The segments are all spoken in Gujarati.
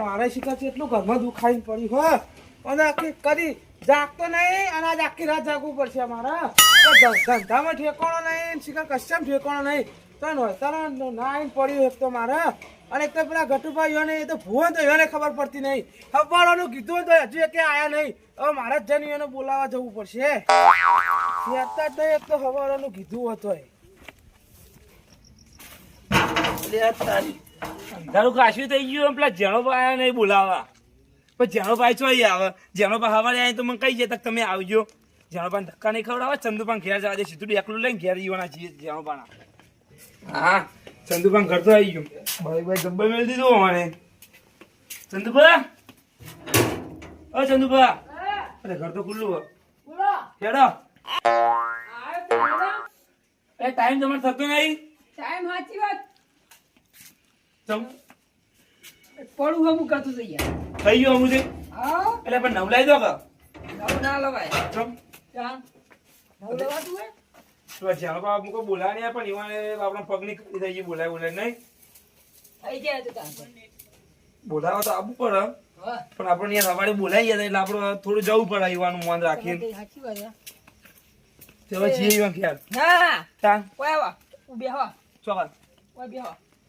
મારે શીખર છે, એટલું ઘરમાં દુખાઈને પડ્યું હો. અને આખી કદી જાગતો નહીં, અને આજ આખી રાત જાગવું પડશે મારા ધંધામાં ઠેકાણો નહીં શીખર કશામ ઠેકાણો નહીં. તન હોય તને ના પડ્યું એક તો મારે. અને એક તો પેલા ગટુભાઈ ને એ તો ભુવન તો એને ખબર પડતી નહીં. હવાળાનું કીધું તો હજુ કે આયા નહીં. હવે મારા જ જઈને એને બોલાવવા જવું પડશે. અત્યાર તો એક તો હવાળાનું કીધું હતું એ તારી. તારું કાશ્યું થઈ ગયું એમ પેલા જેણો ભાઈ નહીં બોલાવા. પણ જેણો ભાઈ ચોઈ આવે. જેણો ભાઈ હવારે આવી તો મને કહી જતા તમે આવજો. જેણો ભાઈ ધક્કા નહીં ખવડાવે ચંદુપાન ઘેર જવા દે. સીધું એકલું લઈને ઘેર જવાના છીએ જેણો પાના હા ચંદુપાન ઘર તો આવી ગયું. ભાઈ ભાઈ ગબ્બર મેળ દીધું અમારે. ચંદુભા? અ ચંદુભા. અરે ઘર તો ખુલ્લું હેડો. એ ટાઈમ તમારે થતો નહીં. ટાઈમ સાચી વાત. પડું હમું કરતું થઈ ગયા. થઈ ગયું અમુક હા. એટલે પણ નવલાઈ દો કે? નવું ના લવાય. ચમ ચાલ નવું લવાતું હોય? તો જ્યાં બાપ મુકો બોલાવ્યા પણ ઈવાને આપણે પગની કરી થઈ ગઈ બોલાય બોલાય નહીં. થઈ જાય તો આવવું પડે પણ આપણે યાર સવારે બોલાવી ગયા એટલે આપણે થોડું જવું પડે ઈવાનું મન રાખીને સાચી વાત ચલો છીએ ઈવાન ખ્યાલ. ના તા. આવા. ઊભી હવા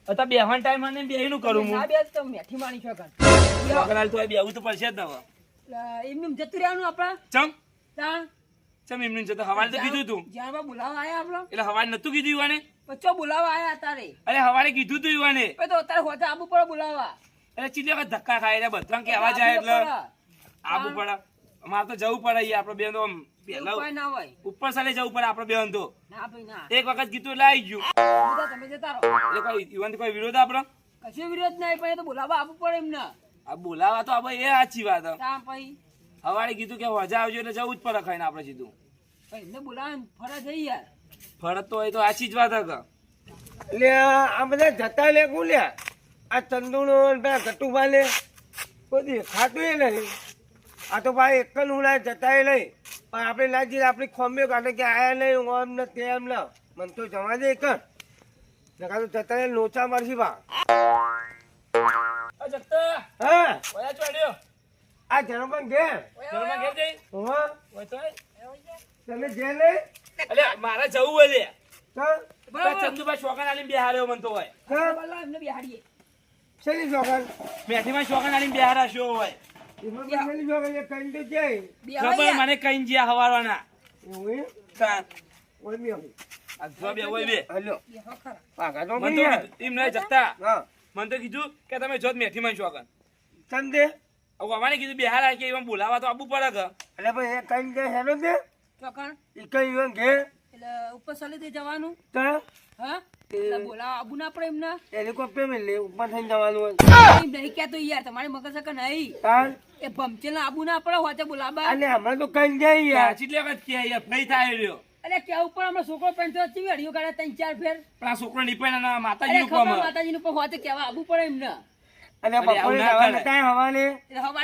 હવા અતા બેહવાન ટાઈમ અને બેહીનું કરું હું. ના બેસ તો મેઠી માણી છો કર ચોકન તો બેહવું તો પડશે જ ને હવે. એમનું જતું રહેવાનું આપણે? ચમ? તાણ ચમ એમનું જતો? હવાલ તો કીધું તું. જ્યાં બોલાવા આયા આપણો? એટલે હવાલ નતું કીધું યુવાને? બચ્ચો બોલાવા આયા તારે. અરે હવારે કીધું તું યુવાને. તો અત્યારે હોતે આબુ પડે બોલાવા. એટલે ચીલે વખત ધક્કા ખાય એટલે બધા કેવા જાય એટલે. આબુ પડે અમારે તો જવું પડે આપડે બેન તો ઉપર સાલે જવું પડે આપડે બેન તો. ના ભાઈ ના. એક વખત કીધું એટલે આવી ગયું. તમે જતા રહો. એટલે કોઈ યુવાન કોઈ વિરોધ આપડે કશું વિરોધ નહીં પણ એ તો બોલાવા આપવું પડે એમને. આ બોલાવા તો આપણે એ સાચી વાત હે. તાણ પછી? હવારે કીધું કે મજા આવજો એટલે જવું જ પડે ખાઈને આપણે સીધું. એમને બોલાવે ફરજ જઈ યાર. ફરજ તો એ તો સાચી જ વાત હે એટલે આ બધા જતા લે ગુલ્યા આ ચંદુનો ને પેલા ગટુભા ને કોઈ દેખાતું એ નહીં. આ તો ભાઈ એક જ ઉડાય જતા નહીં. પણ આપણે લાગી આપણી ખોંબીઓ કાઢે કે આયા નહીં ઓમ ને તેમ ને. મને તો જવા દે એક નકા તો જતા લોચા મારશી બા હા? આ જનમન ઘેર. ઘરમાં ઘેર જઈ. હા. ઓય તો તમે ઘેર નહીં? અલે મારે જવું હોય લે. ચંદુભાઈ શોખન આલીને બિહાર મને તો હોય. બિહાડીએ. શેની શોખન? આલીને બેહારાશ્યો હોય. ખબર મને કઈ જ્યાં હવારવાના. એવું તો કીધું- કે તમે જોત ચંદે. હવે અમારે કીધું બેહાર આ કે એમાં બોલાવા તો આબુ પડે કે. એટલે ભાઈ એ કઈ કે હેલો દે ચોકણ. એ કઈ ઈવન ઘેર એટલે ઉપર સલીથી જવાનું. તો. હા? બોલાવા. આબુ ના પડે એમને? હેલિકોપ્ટર મેં લે ઉપર થઈને જવાનું હોય. નહીં કહેતો યાર તમારી મગજ કે નહીં. એ ભમચેલા આબુ ના પડે હોતે બોલાવા અને હમણાં તો કઈ જાય યાર. ચીટલી વખત કે યાર ફઈ થાય રહ્યો. અરે કેવું પણ હમણાં છોકરો પેન્ટ ચીવી? અડીઓ કાઢે ત્રણ ચાર ફેર. પણ આ છોકરો નીપાય ના માતાજી નું પણ હોતે કહેવા આબુ પડે એમને. અને બપોરે જવાનું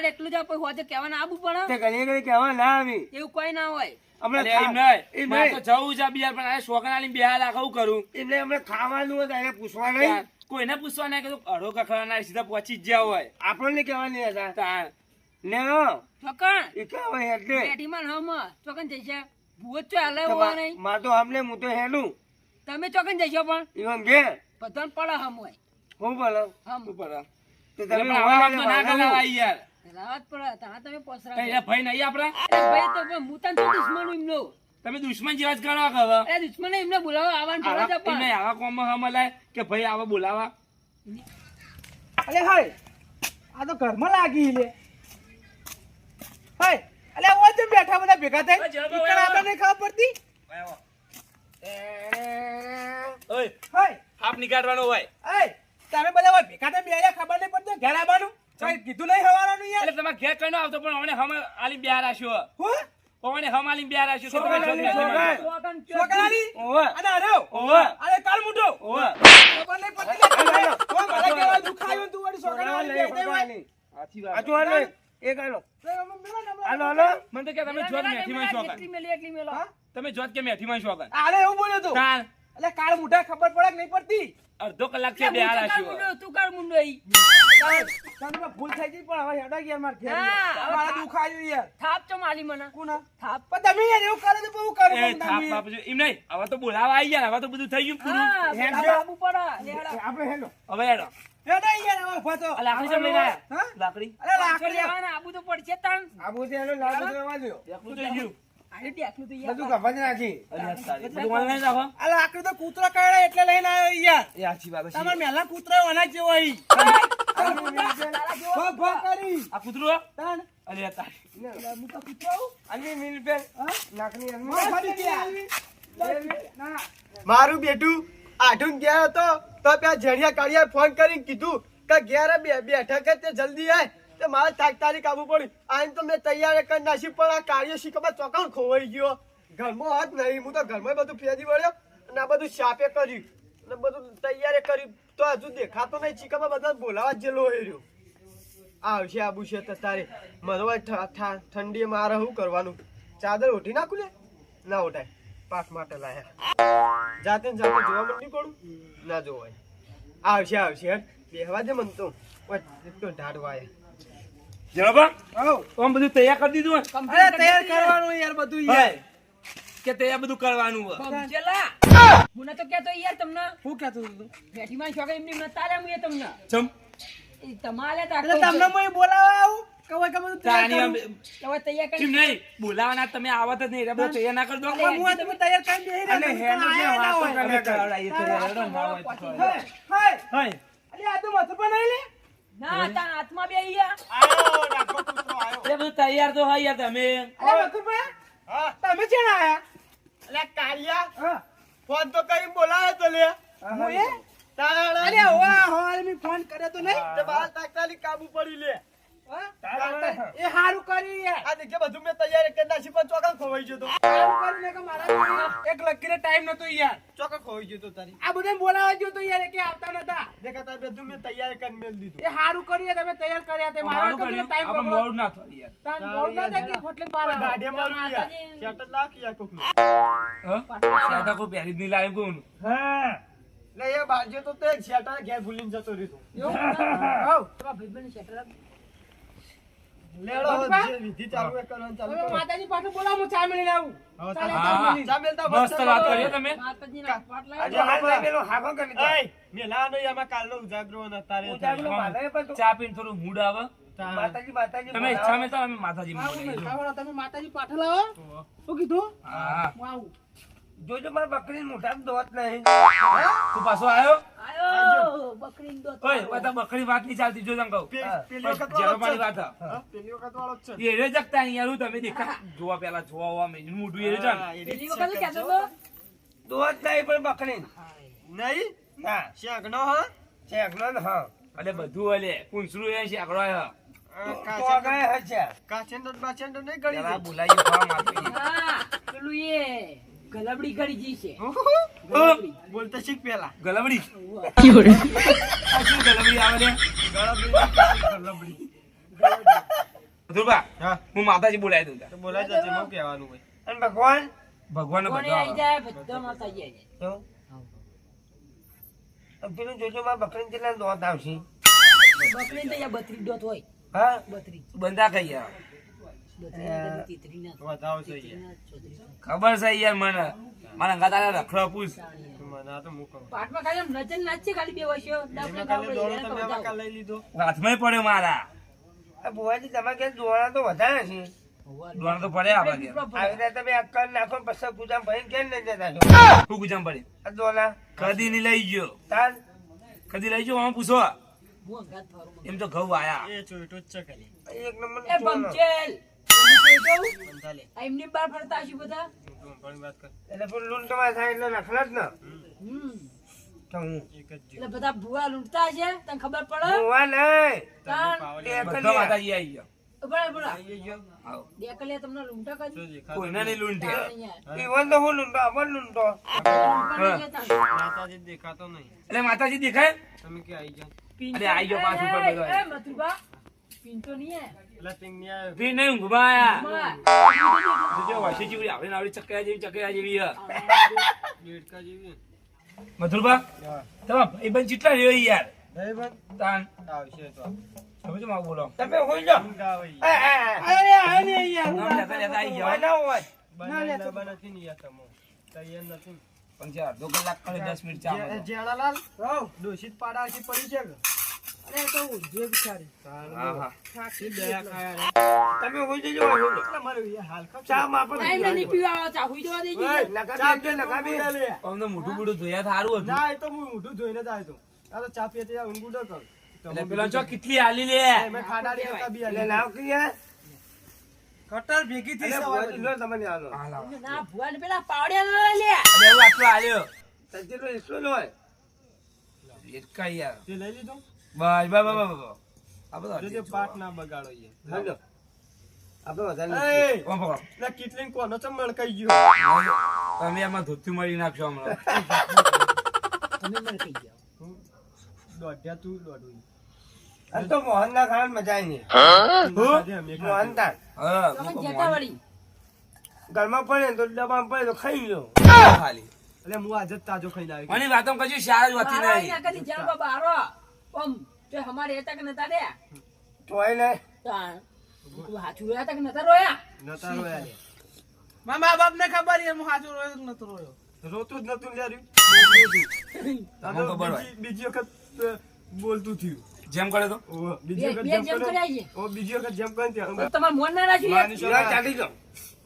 એટલું જ પછી કેવા ના આબુ પડે. તે કહેવા ના આવી. એવું કોઈ ના હોય. નહીં. નહીં. પૂછવા નહીં. કોઈને પૂછવા ના કીધું અડો કખડા ના સીધા પહોંચી જ જ્યાં હોય. આપણને કહેવાની હતા ચોકણ. એટલે. હમ. જઈશે હાલે હોવા નહીં. માં તો હમને હું તો હેલું. તમે ચોકન જઈશો પણ. ઈવન ઘેર બધાને પડે હમ હોય. હું બોલો હમ. તો તમે આવા ના કરાવાય યાર. રાવત પડે ત્યાં તમે પોસરા એ ભાઈ નહીં આપડા? ભાઈ તો હું તને શું દુશ્મન એમનો. તમે દુશ્મન જેવા જ કરો કે હવે? અરે દુશ્મન એમને બોલાવા આવવાનું પડે આવા છે કોમમાં હમલાય કે ભાઈ આવા બોલાવા? અરે હાય આ તો ઘરમાં લાગી લે હાય અલે ઓય તે બેઠા બધા ભેગા થઈ ઓય, ઈકણ આપણને ખબર પડતી? ઓય હાય હાફ નીકાળવાનો હોય. હાય તમે બધા ઓય ભેગા થઈ બેહ્યા ખબર નહીં પડતી ઘેર આવવાનું? કઈ કીધું નહીં હવારવાનું યાર. એટલે તમે ઘેર કઈ આવતો પણ અમને હમ આલી બિહાર આશો હો? પવને હમ આલી બિહાર આશો તો છોકરા છોકરા. ચોકન ઓવે. અને અરે ઓવે. અરે કાલ મુઠો. ઓવે. ખબર નહીં પડતી કે તમે ઓય મારા કેવા દુખાયો તું વળી છોકરાવાળી બેઠી હોય. આથી વાત. આ જો આલે એક હાલો. હાલો, હાલો. મને તો કે તમે જોત મેઠીમાં માં એટલી મેલી એટલી મેલો. તમે જોત કે મેઠીમાં શોખન આલે એવું બોલ્યો તું? તાણ એટલે કાળ મુઢા ખબર પડે કે નહીં પડતી અડધો કલાક છે બે કાળ મુંડો, તું કાળ મુંડો ઈ. તને ભૂલ થઈ ગઈ પણ હવે હેડા ગયા માર ઘેર મારે દુખાયું યાર થાપ ચો માલી મને કોના થાપ પણ તમે યાર એવું કરે તો બહુ કરું એ થાપ બાપ જો. એમ નહીં હવે તો બોલાવા આવી ગયા હવે તો બધું થઈ ગયું પૂરું હેડ જો. આબુ પડે. આપણે હેલો હવે હેડો હેડા યાર હવે ઊભા તો. આ લાકડી ચમ લઈને આયા? હા? લાકડી અરે લાકડી લેવાના, આબુ તો પડશે તણ આબુ તો હેલો લાકડી લેવા દો એકલું થઈ ગયું. બધું નાખી. તો કૂતરો કાઢે એટલે લઈને આવ્યો યાર. એ વાત છે. તમારે મેલા કૂતરો અનાજ જેવો અહીં ભો ભો કરી. આ કૂતરું તાણ. અરે આ હું તો કૂતરો અલી મિલબેન લાકડી માર બેટું આઠું ગયા હતો તો પેલા જણિયા કાળિયા ફોન કરીને કીધું કે ઘેર બે બેઠક તે જલ્દી આય. તે મારે તાક તારીખ આવવું પડ્યું. આઈને તો મેં તૈયાર કરી નાખી, પણ આ કાર્ય શીખવા ચોકાણ ખોવાઈ ગયો. ઘરમાં હાથ નહીં, હું તો ઘરમાં બધું ફેરી વળ્યો અને આ બધું શાપે કર્યું. અને બધું તૈયારે કર્યું. તો હજુ દેખાતો નહીં શીખવા બધા બોલાવા જેલો હોય રહ્યો. આવશે આબુ છે તો તારે. મને ઠંડી મારે શું કરવાનું? ચાદર ઓઢી નાખું લે? ના ઓઢાય. પાક માટે લાયા. જાતે જાતે જોવા મંડી પડું ના જોવાય. આવશે આવશે બેહવા દે મન તો. ઢાઢવાય જણાબા આમ બધું તૈયાર કરી દીધું અરે તૈયાર કરવાનું યાર બધું યાર. કે તૈયાર બધું કરવાનું? સમજેલા? હું તો કેતો યાર તમને. હું કેતો હતો? બેઠી માં છોકરા એમની ન લે હું તમને. ચમ. તમારે તો એટલે તમને હું બોલાવા આવું? કે હોય કે બધું તૈયાર કરું? કરી નહીં બોલાવાના તમે આવત જ નહીં. બધું તૈયાર ના કર દો. હું તમે તૈયાર કરીને બેહી રહ્યા અને હેનું જે વાતો કરે. કરાવડા તો હોય તો પહોંચી કરાવડાવીએ. હે, હે. અરે આ તો મત પણ લે? ના તાર હાથમાં બે આયો ડાકો કૂતરો આયો. એટલે બધું તૈયાર તો હા યાર તમે. તમે ક્યાં આયા? અલ્યા કાળિયા હા. ફોન તો કરી બોલાયો તો લે. હું એ તારા અરે હોવા હોવા મેં ફોન કર્યો તો નહીં? તો બાર તાત્કાલિક કાબુ પડી લે? એ હારું કરી આ દેખે બધું મેં તૈયાર કરી નાખી પણ ચોકન ખોવાઈ ગયો હારું કરીને કે મારા એક લકીને ટાઈમ નતો યાર. ચોકન ખોવાઈ ગયો તારી. આ બધા બોલાવા ગયો તો યાર કે આવતા નતા. દેખા તાર બધું મેં તૈયાર કરીને મેલ દીધું એ હારું કરી તમે તૈયાર કર્યા તે. મારો મારું ટાઈમ આપણે મોડું ના થાય યાર. તાન મોડ ના થાય કે ખોટલી બાર આવે. મારું યાર. શેટર નાખ યાર કોકનું. હા? સાદા કોઈ પહેરી જ નહીં લાવ્યું હા. લે એ બાજુ તો તે શેટર ઘેર ભૂલીને જતો રહ્યો એવું? લેડો જે વિધિ ચાલુ એ કરવાનું ચાલુ કરો. માતાજી પાસે બોલાવો હું ચા મેળીને આવું. હવે ચાલે, ચાલો. ચા હા. મેળીને. ચા મેલતા મસ્ત મસ્ત વાત કરો. કરી હો તમે. માતાજીના પાટલા આજે હાલ લઈ હાગો કરી દો. મેલા નહીં આમાં કાલનો ઉજાગરો ન તારે ઉજાગરો. પણ ચા પીને થોડું મૂડ આવે. માતાજી માતાજી તમે ઈચ્છા મેં તો અમે માતાજી તમે માતાજી પાઠ લાવો. શું કીધું? હા. હું આવું. જોજો મારા બકરી મોટા દોત નહીં. તું પાછો આવ્યો બકરી વાત નહીં ચાલતી જો તને કહું. પે- પેલી બસ વખત જેનો વાળો જ પાણી છે. વાત હા. હા, પેલી વખત વાળો છે. એ જગતા અહીંયા તમે દેખા. જોવા પેલા જોવા મોઢું એ છે ને. હા, એ પેલી વખત છે તો? દોત નહીં પણ બકરી નહીં હા શેકનો હા? શેકનો હા. એટલે બધું હલે પૂંછડું એ છે આગળ આવ્યો કાચેન્ડર બાચેન્ડર નહીં પેલા બોલાવી હા પેલું એ. ગલબડી કરી જી છે. બોલતા શીખ પેલા ગલબડી. ગલબડી આવે ગલબડી ધ્રુવા હું. માતાજી બોલાવી દઉં તો બોલાય કહેવાનું હોય. અને ભગવાન? ભગવાન આવી જાય બધા માતાજી આવી જાય. પેલું જોજો માં બકરી કેટલા દોત આવશે? બકરી તો બત્રીસ દોત હોય. હા? બત્રીસ. બંધા કઈ યાર ખબર છે યાર મને. મને ગાતા રખડો પૂછ. લઈ હાથમાં પડ્યો મારા. ભુવાજી દોણા તો વધારે છે? દોણ તો પડે આપણા આવી રીતે તમે અક્કલ નાખો પછી પૂજા ભાઈ કેમ નહીં જતા છો? શું ગુજામ આ દોણા કદી ની લઈ ગયો. તાન કદી લઈ ગયો? આમાં પૂછો. હું એમ તો ઘઉં આયા એ ચોઈટો જ છે ખાલી. એક નંબર એમની બાર ફરતા હશું બધા? હું તો ઘણી વાત કર એટલે પણ લૂંટમાં થાય એટલે નખલા જ ને. હમ. તો હું. એક જ જીવ. એટલે બધા ભૂવા લૂંટતા હશે? તને ખબર પડે? ભુવા નહીં. બધા માતાજી આવી ગયો દેખાય? તમે કે આઈ જાઓ? આઈ ગયો પાછું પિન તો નહીં હે. ની નહીં આયા માં. જોજો વાસી જેવી આવડી આવડી ચકરા જેવી ચકરા જેવી હે. દેડકા જેવી મથુરભા તમારા ભાઈબંધ કેટલા રહ્યો યાર ભાઈબંધ તાન આવશે તો તમે શું આવું બોલો તમે હોઈ જાઓ. અરે ને યાર નામ લેતા લેતા આવી જાઓ. ના હોય બનાવી ડબ્બા નથી ને યાર તમો. તૈયાર નથી. પણ છે અડધો કલાક કરે દસ મિનિટ ચા જે- મળો. જેણાલાલ, હઉ. દોષિત પડી છે કે? અરે તો જે બિચારી હા હા. થાકી દયા ખાયા તમે હોઈ જજો એટલે મારું હાલ ખપ ચા માં પણ ટાઈમ નથી પીવા ચા હુઈ જવા દેજો. ચા આપજે, લગાવી. ઊંઘ ઉડે લે. અમને મોઢું બુઢું ધોયા સારું હતું. ના, એ તો હું ઊંધું જોઈને જ આવ્યો તો. આ તો ચા પીએ ત્યાં ઊંઘ ઉડે કર. તો એટલે હું પેલો બીજું કેટલી હાલી લે? મેં એટલે લાવ કે કટર ભેગી થઈ લો તમને આલો. ના ભુવાને પેલા પાવડિયા ના લે. આટલો હાલ્યો તજેલો ઈસરો લો. હોય યાર. તે લઈ લીધું? બસ બસ બસ બસ, બસ. આ બધો જોજે પાટ ના બગાડો ઈ. આપણે વધારે નથી. એ, કોણ પકડો લે કીટલીન કોનો ચમ ગયો? તમે આમાં ધોતી મળી નાખશો હમણાં. તમે મને કહી જાઓ તું દોઢું. આ તો મોહન ના. ખાવાની મજા આવી ખાધે મોહન તાર હા તમે મૂકો જતા મોન. વળી. ઘરમાં પડે તો ડબ્બામાં પડે તો ખાઈ લો ખાલી. એટલે હું આજે તાજો ખાઈ આવી મને વાતો કશું શાર જ હોતી નહીં. ઓમ તો અમારે હતા કે નતા રે તોય લે તાણ તું હાચું રહ્યા હતા કે નતા રોયા? નતા રોયા. મા બાપ ને ખબર એ હું હાજર રોયો કે નતો રોયો? રોતું જ નતું લે રહ્યું. બીજી- બીજી વખત બોલતું થયું. જેમ કરે તો? બીજી વખત જેમ કરે? ઓ, બીજી વખત જેમ કરે ત્યાં. તમાર મોન ના રાખી? ચાલી જાઓ.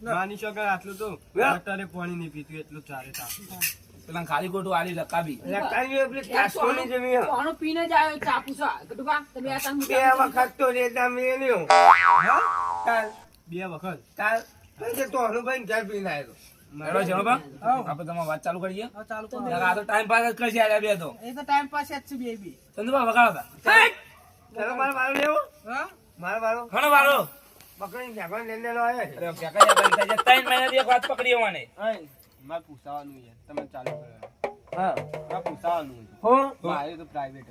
માની શકો આટલું તો? અત્યારે પાણી નહીં પીતું એટલું ચારે તાપ. પેલા ખાલી ખોટું આલી લકાવી. કાસ્કોની પીને જ આવ્યો ચા તમે આ બે વખત તો રેતા મેલ્યો કાલ. બે વખત? કાલ. પછી તો હનુભાઈ ઘર પીને આવ્યો હેડો છે બા. આપણે તમારી વાત ચાલુ કરીએ? ચાલુ કરો. આ તો ટાઈમ પાસ જ કરશે આ બે તો. એ તો ટાઈમ પાસ જ છે બેબી ચંદુબા વગાડો તા. ચાલો મારો વારો લેવો? હા? મારો ઘણો વાળો બકરી ઝાકળ લઈને આવ્યો અરે. ત્રણ મહિનાથી એક વાત પકડી હોવાને અય, મારે પૂછાવાનું યાર તમે ચાલુ કરો. હા. મારે પૂછાવાનું હો. મારે તો પ્રાઇવેટ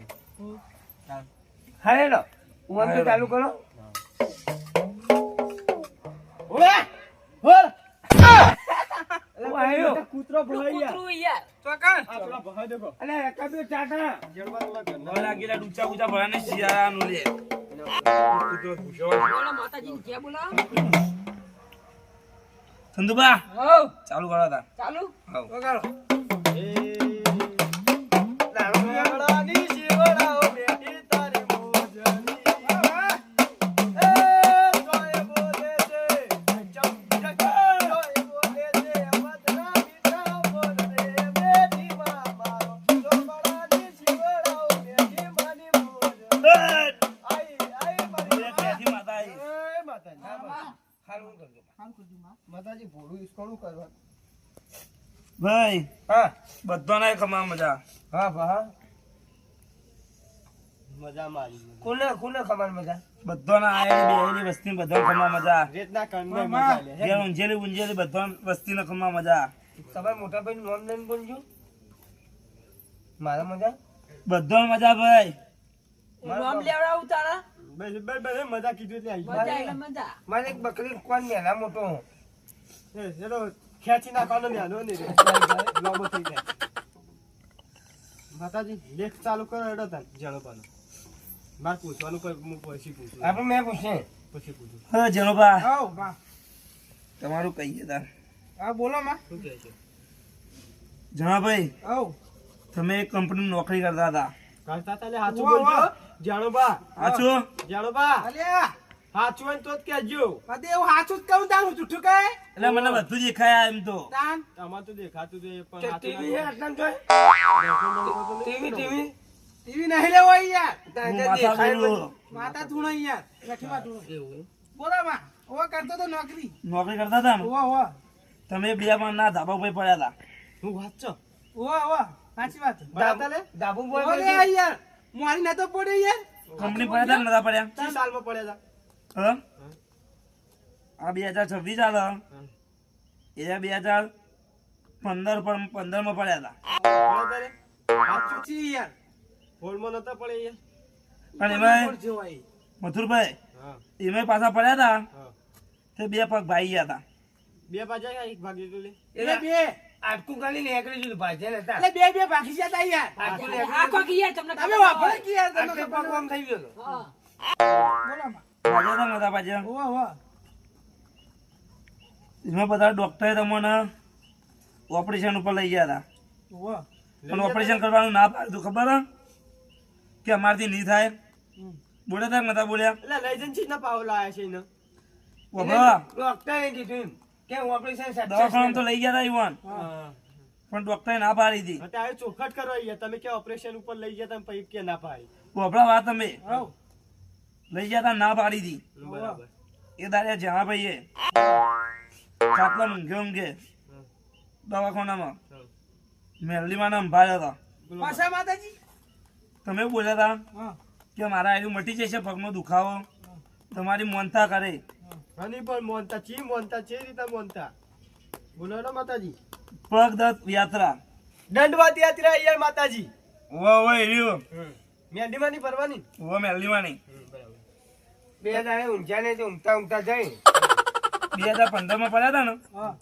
હા. હેલો. હું તો ચાલુ કરો. હું. આવ્યો. કૂતરો ભરાઈ યાર કૂતરું યાર ચોકન આ પેલા ભગાઈ દેખો. અલે કબીર ટાટા જેડવા ઓલા. ભલા ગીરા ડૂચા ઉચા ભરાને શિયાળાનું લે. બોલો માતાજીને જે બોલાવો. હઉ ચાલુ કરો તા. ચાલુ? હવ. બધાને કમા મજા. હા ભા મજા મારી કોને કોને ખબર મજા? બધાને આયેલી બેહેલી વસ્તી બધાને કમા મજા. રેતના કણને મજા લે. ઘેર ઊંઝેલી ઊંઝેલી બધા વસ્તીને કમા મજા. તમારા મોટા ભાઈ નોમ લઈને બોલજો. મારા મજા? બધાને મજા ભાઈ. નામ લેવડાવું તારા? બે બે બે મજા કીધું એટલે મજા મજા. મારે એક બકરી કોણ મોટો? એ ચલો ખેંચી નાખવાનો ને ને લોબો થઈ જાય. માતાજી લેખ ચાલુ કરો એડો તાર જાણો પાનો મારે પૂછવાનું કોઈ હું પછી પૂછું. આપણે મેં પૂછે. પછી પૂછું. હા જળોબા. આવ બા. તમારું કહીએ તાર. હા બોલો માં. શું કહે છે? જણાભાઈ આવ. તમે એક કંપની નોકરી કરતા હતા. કરતા તાલે સાચું બોલજો. જાણો બા સાચું જાણો બા અલ્યા. સાચું હોય ને તો જ કેજો અરે એવું હાચું જ કહું તારું જૂઠું કહે? એટલે મને બધું દેખાયા એમ તો. તાન? આમાં તો દેખાતું તો પણ ટીવી હે આટલા આટલામ ટીવી ટીવી? ટીવી નહીં લેવો યાર માથા માતા ધૂણો યાર બેઠીમાં ધૂણો. બોલામાં માં ઓવા કરતો તો નોકરી. નોકરી કરતા હતા ઓ ઓ તમે બે ના ધાબા ઉપર પડ્યા હતા. હું વાત છો? ઓ ઓવા સાચી વાત. બરાબર. લે. બોલે યાર મારી નતો પડે યાર કંપની પડ્યા હતા ને નતા પડ્યા? સાલમાં પડ્યા હા આ બે હજાર છવ્વીસ ચાલે એ બે હજાર પંદર પણ પંદરમાં પડ્યા હતા. પણ એમાં મથુરભાઈ એમાં પાછા પડ્યા હતા? તે બે પગ ભાઈ ગયા હતા. બે પાછા એક ભાગી લે એટલે બે. આટકું ખાલી નીકળી જુદું ભાજે ને એટલે બે બે ભાગી જતા યાર. આટકું આ નીકળી યાર તમને તમે વાપરે હોય. કે યાર તમે પગ આમ થઈ ગયો બોલો. માં. હતા તા વાહ વાહ. એમાં બધા ડોક્ટરે તમને ઓપરેશન ઉપર લઈ ગયા હતા. વાહ પણ ઓપરેશન કરવાનું ના પાડતું ખબર કે અમારથી નહીં થાય. બોલે બોલ્યા તા નતા બોલ્યા? એટલે લઈ જઈને ચીજના પાવ લાયા છે ને વાપરવા. ડોક્ટરે કીધું કે ઓપરેશન દવાખાનામાં તો લઈ ગયા હતા ઈવાન. પણ ડોક્ટરે ના પાડી હતી. અત્યારે ચોખટ ગયા તમે કે ઓપરેશન ઉપર લઈ ગયા તમે પછી કે ના પાડી. વાપરા વાત તમે. હાઉ. લઈ ગયા તા ના પાડી દી. એ દાડે જ્યાં ભાઈએ ખાટલા ઊંઘે ઊંઘે દવાખાનામાં. મેલડીમાં અંભાર્યા હતા પાછા માતાજી? તમે બોલ્યા હતા કે મારા આયુ મટી જશે પગનો દુખાવો. તમારી મોનતા કરે. હની પણ મોનતા ચી મોનતા ચી રીતે મોનતા? બોલો ને માતાજી. પગ યાત્રા. દંડવત યાત્રા યાર માતાજી. વો વો એર્યો મેંડીમાં ની ફરવાની? વો મેલડીમાં નહીં બે દાડે ઊંઝા ને ઊંઘતા ઊંઘતા જઈ. બે હજાર પંદરમાં પડ્યા હતા ને?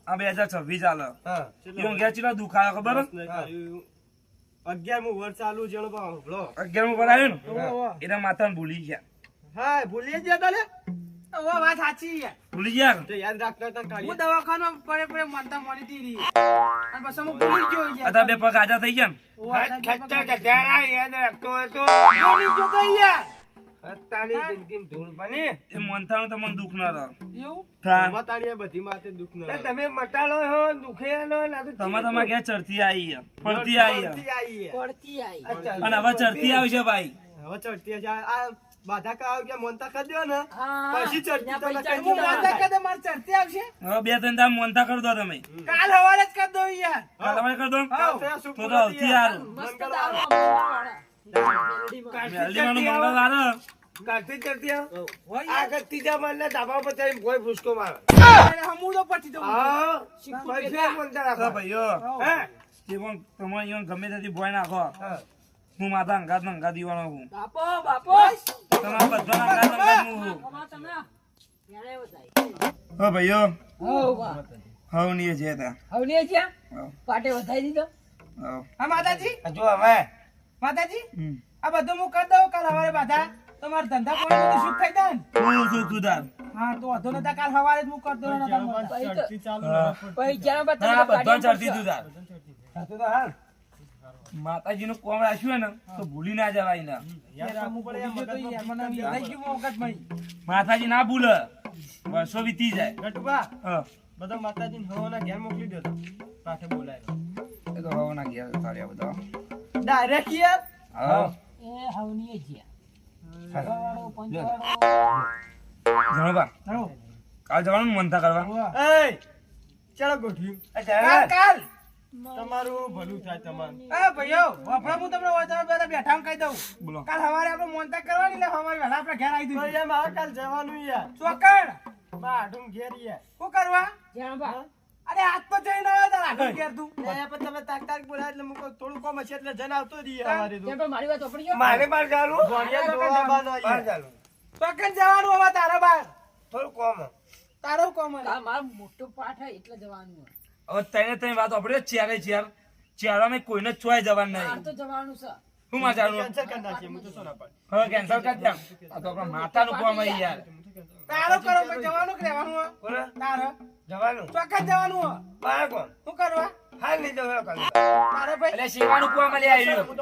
આ બે હજાર છવ્વીસ ચાલે ઊંઘ્યા ચેટલા દુખાયા ખબર અગિયારમું વર્ષ ચાલુ જેનો અગિયારમું પડાયું ને. એના ભૂલી ગયા. હા ભૂલી જ જતા વાત સાચી ભૂલી ગયા તો યાદ રાખતા હું દવાખાનો પડે પડે માનતા મળી હતી રી. અને પછી હું ભૂલી ગયો યાર. બે પગ આજા થઈ ગયા ને? યાદ રાખતો ભૂલી ગયો યાર. તારી જિંદગીમાં ધૂળ બની. એ મોનતાનું તમને દુઃખ ના રહે એવું? હા. બધી માથે દુઃખ ન તમે મટાડો હો દુખેલો ને આ તો તમે તમારે ક્યાં ચડતી આવી છે પડતી આવી છે પડતી આઈ. અને હવે ચડતી આવશે ભાઈ. હવે ચડતી છે આ બાધા કા કે મોનતા કરી દો ને. પછી ચડતી તો પૈસા લખાઈ હું દીધા. વાંધા કદે મારે ચડતી આવશે? હવે બે ત્રણ દામ મોનતા કરી દો તમે. કાલ હવારે જ કરી યાર. કાલે હવે કરી દો. તો દારૂ કાઢતી ચડતી આવ. હોય આ યાર. જા મને ધાબા પર ચડીને કોઈ ભૂસકો મારે. હમુડો પટી દઉં. હા ભાઈઓ ગમે તેથી ભોય નાખો હું. માતા અંગાત અંગા દીવાનો છું. બાપો બાપો. તમારા બધા અંગાત અંગાત હું છું? હા ભાઈઓ હઉ, વાહ. હવની જે હતા હવે. ને પાટે વધાઈ દીધો? હા માતાજી? જો હવે? માતાજી? આ બધું હું કરી દઉં કાલ સવારે બાધા. તમારા ધંધા પાણી શુદ્ધ થઈ જાય હું છું તું તાર? હા તો વાંધો નતા કાલ સવારે જ હું કરતો નતા ચાલુ પછી જ્યાં બધા ચડતી તું તાર. તો હાલ. માતાજી નું કોમ રાખ્યું હોય ને તો ભૂલી ના જવાય ને ગયો ગયું. માતાજી ના ભૂલે. વર્ષો વીતી જાય. ગટુબા બધા માતાજી હવાના ઘેર મોકલી દો સાથે બોલાય. એ તો હવાના ઘેર ગયા બધા. ડાયરેક્ટ યાર હા. એ હવની જ્યાં કરવા તમને વાંચવા બેઠા બેઠા કહી દઉં બોલો કાલ સવારે આપણે મોનતા કરવાની એટલે સવારે આપણે ઘેર આવી દઉં મારે કાલ જવાનું યાર ચોકડ બાઢું ઘેર યાર શું કરવા અરે આજ તો જઈને આવ્યો તાર આગળ ઘેર તું. પણ તમે તાક તાક બોલાય એટલે મુકો. થોડું કોમ હશે એટલે જન આવતો રહીએ અમારે તો. ત્યાં મારી વાત ચોપડી મારે બાર ચાલુ ભણ્યા જોવા આવવાનો બાર ચાલુ ચોકડ જવાનું હવે તારા બાર થોડું કોમ તારો કોમ આ મારો મોટો પાઠ હે એટલે જવાનું હવે તને તને વાત આપણે ચારે ચાર ચારમાં કોઈને જ ચોય જવાનું આ નહીં તો જવાનું છે. માં કેન્સલ કરી નાખીએ હું તો સોના પાડ. હવે કેન્સલ કરી દે આ તો આપણા માતાનું કોમ અહીં યાર. તારો કરો જવાનું કે રહેવાનું તારો. જવાનું. ચોક્કસ જવાનું મારા શું કરવા? હાલ લઈ જાવ મારા ભાઈ એટલે કુવા મળી આવી હું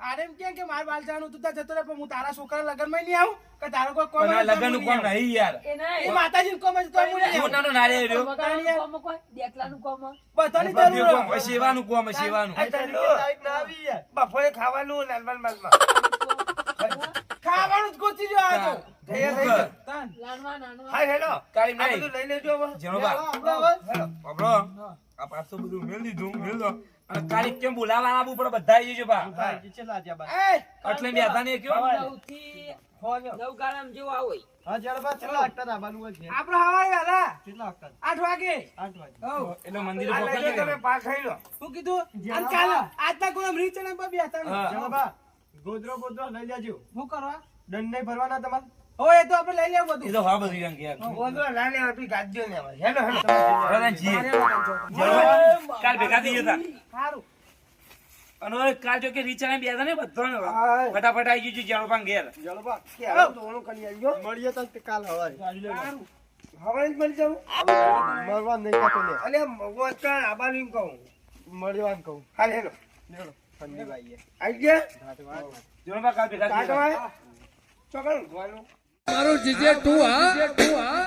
આરેમ કેમ કે માર બાલ તું તા જતો રહે પણ હું તારા છોકરા લગનમાં નહીં આવું? કે તારો કોઈ કોમ લગન યાર. એ માતાજી નું કોમ કોમ કોઈ બફોરે ખાવાનું ખાવાનું? જ ગોતી જો આ ગોદરો ગોદરો લઈ લેજો. શું કરવા દંડ નહીં ભરવાના તમારે? હો તો આપણે લઈ લેવું એ તો હા બધી રંગ ગયા બોલો લઈ લે આપી ગાડીઓ ને આવે હેલો હેલો કાલ ભેગા થઈ જતા. સારું અને કાલ જો કે રીચાને બે હતા ને બધાને હા. ફટાફટ આવી જજો જણોપા ઘેર. જળબા કે આવો તો કરી આવજો મળીએ તો કાલ હવારે. સારું હવે જ મળી જાઉં? મરવા નહીં કાતો લે અલે મગવા કાં આબાનું એમ કહું. મળવાનું કહું. હાલ હેલો આવી ગયા? કાલ ભેગા થઈ ચોકણ ઊંઘવાનું. મારું જીજે તું હા?